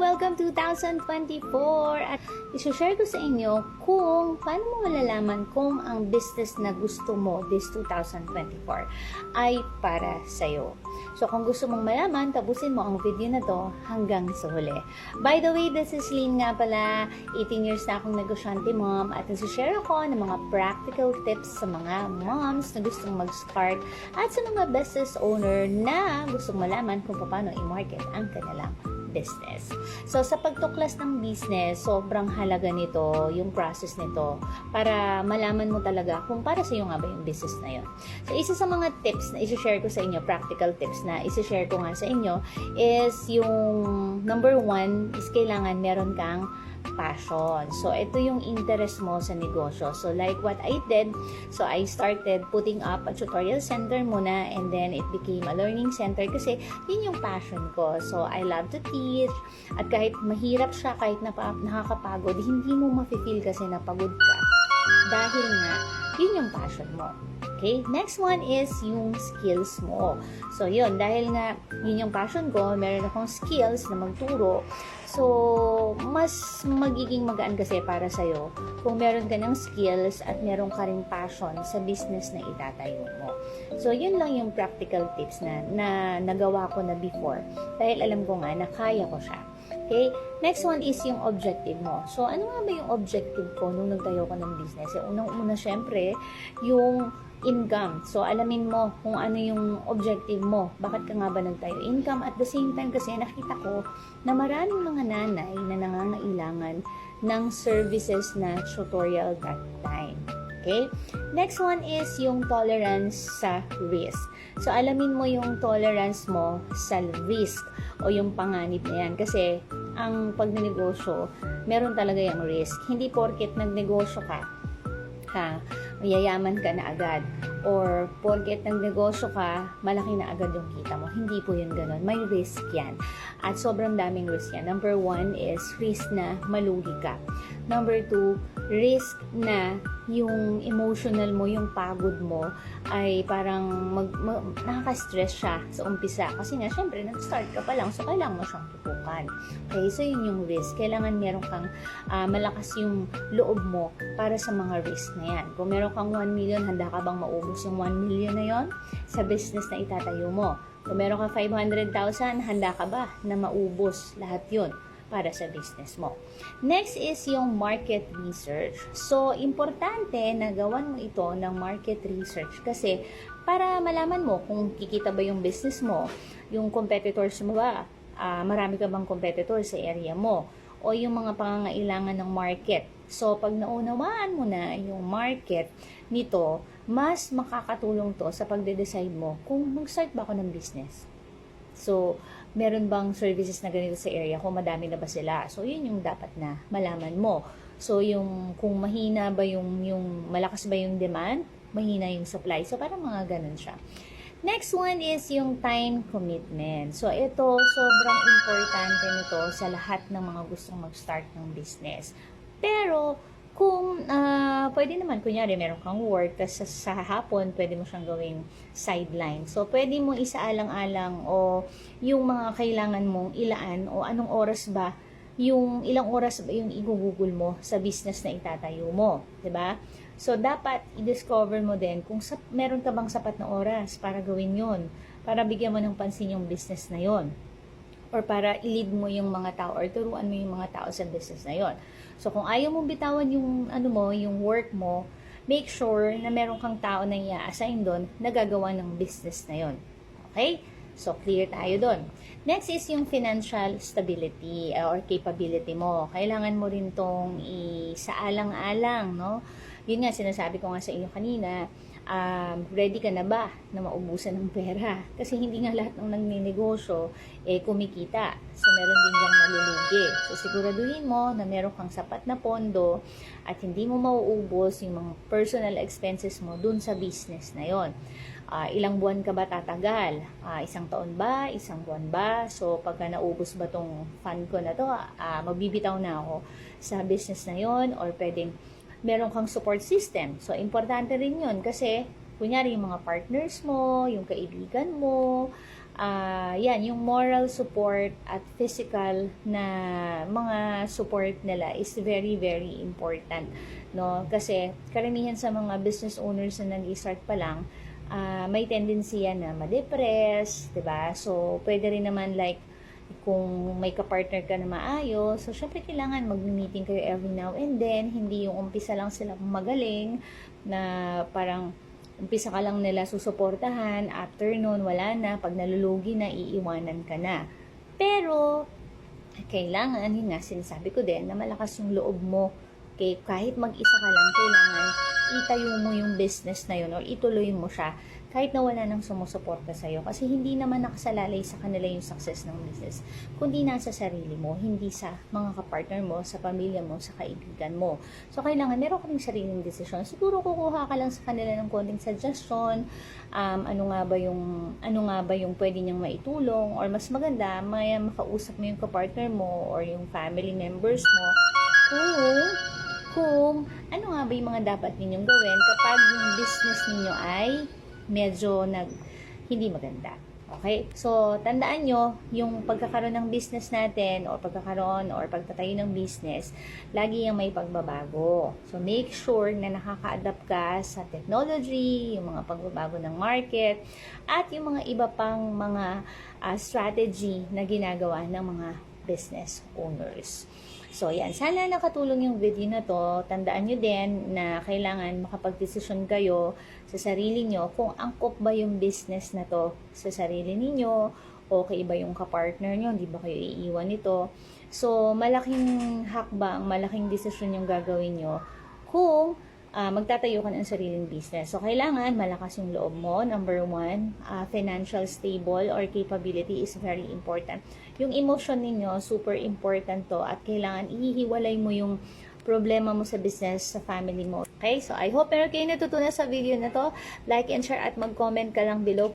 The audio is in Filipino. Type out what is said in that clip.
Welcome 2024! At isi-share ko sa inyo kung paano mo malalaman kung ang business na gusto mo this 2024 ay para sa'yo. So kung gusto mong malaman, tapusin mo ang video na to hanggang sa huli. By the way, this is Lynn nga pala. 18 years na akong negosyante mom at nasi-share ako ng mga practical tips sa mga moms na gustong mag-start at sa mga business owner na gustong malaman kung paano i-market ang kanilang business. So, sa pagtuklas ng business, sobrang halaga nito, yung process nito, para malaman mo talaga kung para sa iyo nga ba yung business na yun. So, isa sa mga tips na isi-share ko sa inyo, practical tips na isi-share ko nga sa inyo, is yung number one is kailangan meron kang passion. So, ito yung interest mo sa negosyo. So, like what I did, so I started putting up a tutorial center muna and then it became a learning center kasi yun yung passion ko. So, I love to teach at kahit mahirap siya, kahit napa, nakakapagod, hindi mo mafe-feel kasi napagod ka. Dahil nga, yun yung passion mo. Okay? Next one is yung skills mo. So, yun. Dahil nga, yun yung passion ko, meron akong skills na magturo. So, mas magiging magaan kasi para sa'yo kung meron ka ng skills at meron ka rin passion sa business na itatayo mo. So, yun lang yung practical tips na, na nagawa ko na before. Dahil alam ko nga na kaya ko siya. Okay? Next one is yung objective mo. So, ano nga ba yung objective ko nung nagtayo ko ng business? Yung unang-una, syempre, yung income. So, alamin mo kung ano yung objective mo. Bakit ka nga ba nagtayo income? At the same time kasi nakita ko na maraming mga nanay na nangangailangan ng services na tutorial that time. Okay? Next one is yung tolerance sa risk. So, alamin mo yung tolerance mo sa risk o yung panganib na yan. Kasi, ang pagnegosyo, meron talaga yung risk. Hindi porket nagnegosyo ka, ha, mayayaman ka na agad. Or, porket nagnegosyo ka, malaki na agad yung kita mo. Hindi po yun ganun. May risk yan. At sobrang daming risk yan. Number one is risk na malugi ka. Number two, risk na yung emotional mo, yung pagod mo, ay parang mag, mag, nakaka-stress siya sa umpisa. Kasi nga, syempre, nag-start ka pa lang, so kailangan mo siyang tutukan. Okay, so yun yung risk. Kailangan meron kang uh, malakas yung loob mo para sa mga risk na yan. Kung meron kang 1 million, handa ka bang maubos yung 1 million na yon sa business na itatayo mo? Kung meron ka 500,000, handa ka ba na maubos lahat yun? para sa business mo. Next is yung market research. So, importante na gawan mo ito ng market research kasi para malaman mo kung kikita ba yung business mo, yung competitors mo ba, uh, marami ka bang competitor sa area mo, o yung mga pangangailangan ng market. So, pag naunawaan mo na yung market nito, mas makakatulong to sa pagde-decide mo kung mag-start ba ako ng business. So, meron bang services na ganito sa area, kung madami na ba sila. So, yun yung dapat na malaman mo. So, yung kung mahina ba yung, yung malakas ba yung demand, mahina yung supply. So, parang mga ganun siya. Next one is yung time commitment. So, ito, sobrang importante nito sa lahat ng mga gustong mag-start ng business. Pero, kung uh, pwede naman, kunyari, meron kang work, tapos sa, sa hapon, pwede mo siyang gawing sideline. So, pwede mo isaalang-alang o yung mga kailangan mong ilaan o anong oras ba, yung ilang oras ba yung igugugol mo sa business na itatayo mo. ba diba? So, dapat i-discover mo din kung sa, meron ka bang sapat na oras para gawin yon para bigyan mo ng pansin yung business na yon or para i-lead mo yung mga tao or turuan mo yung mga tao sa business na yon. So, kung ayaw mong bitawan yung, ano mo, yung work mo, make sure na meron kang tao na i-assign doon na gagawa ng business na yon. Okay? So, clear tayo doon. Next is yung financial stability uh, or capability mo. Kailangan mo rin tong isaalang-alang, no? Yun nga, sinasabi ko nga sa inyo kanina, um, ready ka na ba na maubusan ng pera? Kasi hindi nga lahat ng nagninegosyo eh kumikita. So, meron din diyang nalulugi. So, siguraduhin mo na meron kang sapat na pondo at hindi mo mauubos yung mga personal expenses mo dun sa business na yon. Uh, ilang buwan ka ba tatagal? Uh, isang taon ba? Isang buwan ba? So, pagka naubos ba tong fund ko na to, uh, magbibitaw na ako sa business na yon or pwedeng meron kang support system. So, importante rin yun kasi, kunyari, yung mga partners mo, yung kaibigan mo, ah, yan, yung moral support at physical na mga support nila is very, very important. No? Kasi karamihan sa mga business owners na nag-start pa lang, ah, may tendency yan na ma-depress, ba? So, pwede rin naman like kung may ka-partner ka na maayos, so syempre kailangan mag-meeting kayo every now and then, hindi yung umpisa lang sila magaling na parang umpisa ka lang nila susuportahan, after nun, wala na, pag nalulugi na, iiwanan ka na. Pero, kailangan, yun nga, sinasabi ko din, na malakas yung loob mo. Okay, kahit mag-isa ka lang, kailangan itayo mo yung business na yun or ituloy mo siya kahit na wala nang sumusuporta sa'yo. Kasi hindi naman nakasalalay sa kanila yung success ng business, kundi nasa sarili mo, hindi sa mga kapartner mo, sa pamilya mo, sa kaibigan mo. So, kailangan meron ka ring sariling desisyon. Siguro kukuha ka lang sa kanila ng konting suggestion, um, ano nga ba yung ano nga ba yung pwede niyang maitulong or mas maganda may makausap mo yung kapartner mo or yung family members mo kung kung ano nga ba yung mga dapat ninyong gawin kapag yung business ninyo ay medyo nag hindi maganda. Okay? So, tandaan nyo, yung pagkakaroon ng business natin or pagkakaroon or pagtatayo ng business, lagi yung may pagbabago. So, make sure na nakaka-adapt ka sa technology, yung mga pagbabago ng market, at yung mga iba pang mga ah, strategy na ginagawa ng mga business owners. So, yan. Sana nakatulong yung video na to. Tandaan nyo din na kailangan makapagdesisyon kayo sa sarili nyo kung angkop ba yung business na to sa sarili ninyo, okay ba yung kapartner nyo, hindi ba kayo iiwan nito. So, malaking hakbang, malaking desisyon yung gagawin nyo kung ah, magtatayo ka ng sariling business. So, kailangan malakas yung loob mo. Number one, ah, financial stable or capability is very important. Yung emotion ninyo, super important to at kailangan ihiwalay mo yung problema mo sa business, sa family mo. Okay? So, I hope meron kayo natutunan sa video na to. Like and share at mag-comment ka lang below.